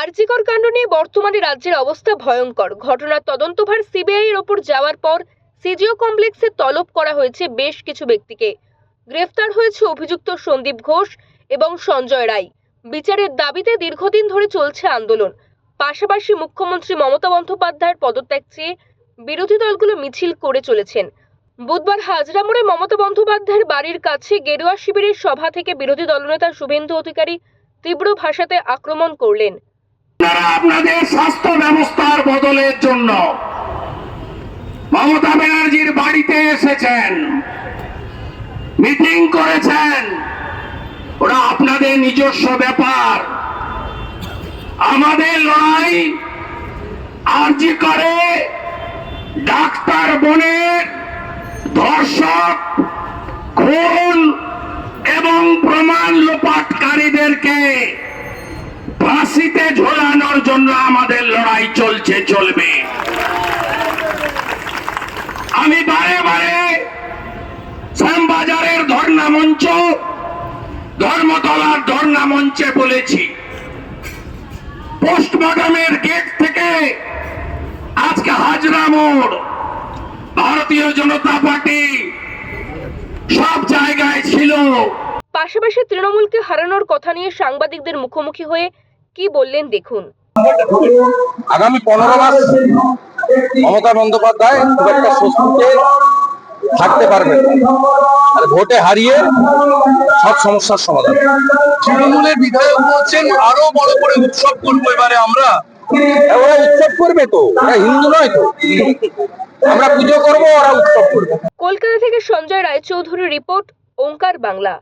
আরজিকর কাণ্ড নিয়ে বর্তমানে রাজ্যের অবস্থা ভয়ঙ্কর। ঘটনার তদন্তভার সিবিআই এর ওপর যাওয়ার পর সিজিও কমপ্লেক্সে তলব করা হয়েছে বেশ কিছু ব্যক্তিকে। গ্রেফতার হয়েছে অভিযুক্ত সন্দীপ ঘোষ এবং সঞ্জয় রায়। বিচারের দাবিতে দীর্ঘদিন ধরে চলছে আন্দোলন। পাশাপাশি মুখ্যমন্ত্রী মমতা বন্দ্যোপাধ্যায়ের পদত্যাগ চেয়ে বিরোধী দলগুলো মিছিল করে চলেছেন। বুধবার হাজরা মোড়ে মমতা বন্দ্যোপাধ্যায়ের বাড়ির কাছে গেরুয়া শিবিরের সভা থেকে বিরোধী দলনেতা শুভেন্দু অধিকারী তীব্র ভাষাতে আক্রমণ করলেন। আপনারা আপনাদের স্বাস্থ্য ব্যবস্থার বদলের জন্য মমতা ব্যানার্জির বাড়িতে এসেছেন। মিটিং করেছেন। ওরা আপনাদের নিজস্ব ব্যাপার। আমাদের লড়াই আর্জি করে ডাক্তার বোনের ধর্ষক, খুন এবং প্রমাণ লোপাটকারীদেরকে ফাঁসিতে ঝোলানোর জন্য আমাদের লড়াই চলছে, চলবে। আমি বারে বারে শ্যামবাজারের ধর্ণা মঞ্চ, ধর্মতলার ধর্ণা মঞ্চে বলেছি, পোস্টমর্টমের গেট থেকে আজকে হাজরা মোড়, ভারতীয় জনতা পার্টি সব জায়গায় ছিল। পাশাপাশি তৃণমূলকে হারানোর কথা নিয়ে সাংবাদিকদের মুখোমুখি হয়ে কি বললেন দেখুন। আগামী পনেরো মাস মমতা বন্দ্যোপাধ্যায় খুব একটা স্বস্তিতে থাকতে পারবেন আর ভোটে হারিয়ে সব সমস্যার সমাধান। তৃণমূলের বিধায়ক বলছেন আরও বড় করে উৎসব করব এবারে আমরা। ওরা উৎসব করবে তো ওরা হিন্দু নয় তো। আমরা পুজো করব ওরা উৎসব করবে। কলকাতা থেকে সঞ্জয় রায়চৌধুরী রিপোর্ট ওঙ্কার বাংলা।